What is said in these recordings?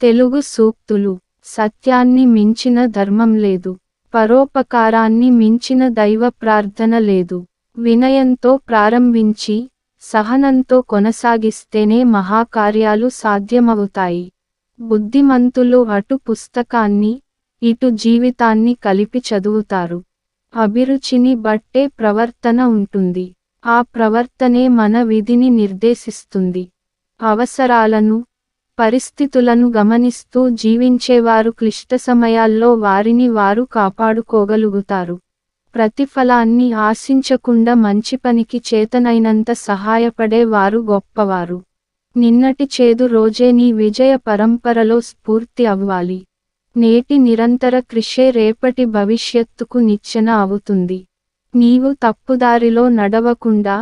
తెలుగు సూక్తులు సత్యాన్ని మించిన ధర్మం లేదు పరోపకారాన్ని మించిన దైవ ప్రార్థన లేదు. వినయంతో ప్రారంభించి సహనంతో కొనసాగిస్తేనే మహాకార్యాలు సాధ్యమవుతాయి. బుద్ధిమంతులు అటు పుస్తకాన్ని ఇటు జీవితాన్ని కలిపి చదువుతారు. అభిరుచిని బట్టే ప్రవర్తన ఉంటుంది. ఆ ప్రవర్తనే మన విధిని నిర్దేశిస్తుంది. అవసరాలను పరిస్థితులను గమనిస్తూ జీవించేవారు క్లిష్ట సమయాల్లో వారిని వారు కాపాడుకోగలుగుతారు. ప్రతిఫలాన్ని ఆశించకుండా మంచి పనికి చేతనైనంత సహాయపడే వారు గొప్పవారు. నిన్నటి చేదు రోజే నీ విజయ పరంపరలో స్ఫూర్తి అవ్వాలి. నేటి నిరంతర కృషే రేపటి భవిష్యత్తుకు నిచ్చెన అవుతుంది. నీవు తప్పుదారిలో నడవకుండా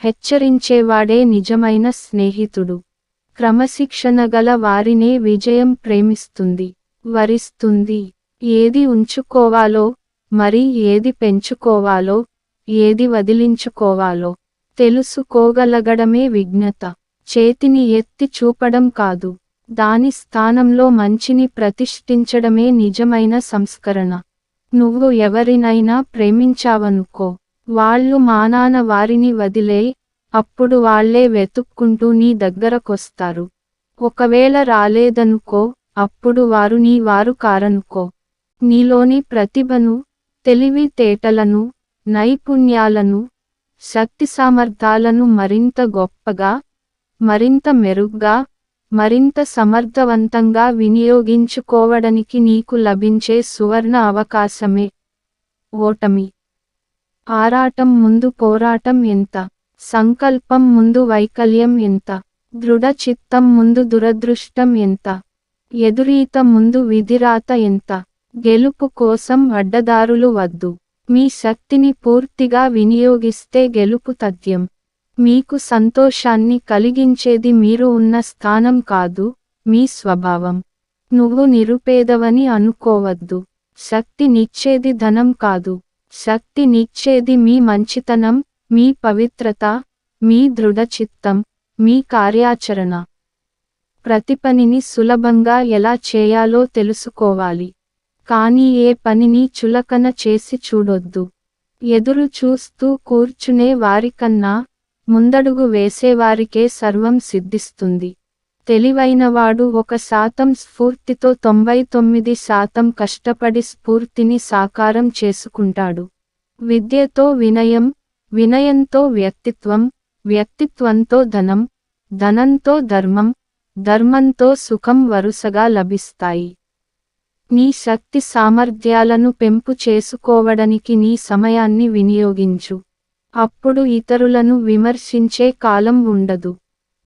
హెచ్చరించేవాడే నిజమైన స్నేహితుడు. క్రమశిక్షణ గల వారినే విజయం ప్రేమిస్తుంది వరిస్తుంది. ఏది ఉంచుకోవాలో మరి ఏది పెంచుకోవాలో ఏది వదిలించుకోవాలో తెలుసుకోగలగడమే విజ్ఞత చేతిని ఎత్తి చూపడం కాదు దాని స్థానంలో మంచిని ప్రతిష్ఠించడమే నిజమైన సంస్కరణ. నువ్వు ఎవరినైనా ప్రేమించావనుకో వాళ్ళు మానాన వారిని వదిలే అప్పుడు వాళ్ళే వెతుక్కుంటూ నీ దగ్గరకొస్తారు. ఒకవేళ రాలేదనుకో అప్పుడు వారు నీ వారు కారనుకో. నీలోని ప్రతిభను తెలివితేటలను నైపుణ్యాలను శక్తి సామర్థ్యాలను మరింత గొప్పగా మరింత మెరుగ్గా మరింత సమర్థవంతంగా వినియోగించుకోవడానికి నీకు లభించే సువర్ణ అవకాశమే. ఓటమి. ఆరాటం ముందు పోరాటం ఎంత? సంకల్పం ముందు వైకల్యం ఎంత? దృఢ చిత్తం ముందు దురదృష్టం ఎంత? ఎదురీత ముందు విధిరాత ఎంత? గెలుపు కోసం అడ్డదారులు వద్దు. మీ శక్తిని పూర్తిగా వినియోగిస్తే గెలుపు తథ్యం. మీకు సంతోషాన్ని కలిగించేది మీరు ఉన్న స్థానం కాదు మీ స్వభావం. నువ్వు నిరుపేదవని అనుకోవద్దు. శక్తి నిచ్చేది ధనం కాదు. శక్తి నిచ్చేది మీ మంచితనం మీ పవిత్రత మీ దృఢచిత్తం మీ కార్యాచరణ. ప్రతి పనిని సులభంగా ఎలా చేయాలో తెలుసుకోవాలి. కానీ ఏ పనిని చులకన చేసి చూడొద్దు. ఎదురు చూస్తూ కూర్చునే వారికన్నా ముందడుగు వేసేవారికే సర్వం సిద్ధిస్తుంది. తెలివైనవాడు ఒక శాతం స్ఫూర్తితో తొంభై తొమ్మిది శాతం కష్టపడి స్ఫూర్తిని సాకారం చేసుకుంటాడు. విద్యతో వినయం వినయంతో వ్యక్తిత్వం వ్యక్తిత్వంతో ధనం ధనంతో ధర్మం ధర్మంతో సుఖం వరుసగా లభిస్తాయి. నీ శక్తి సామర్థ్యాలను పెంపు చేసుకోవడానికి నీ సమయాన్ని వినియోగించు. అప్పుడు ఇతరులను విమర్శించే కాలం ఉండదు.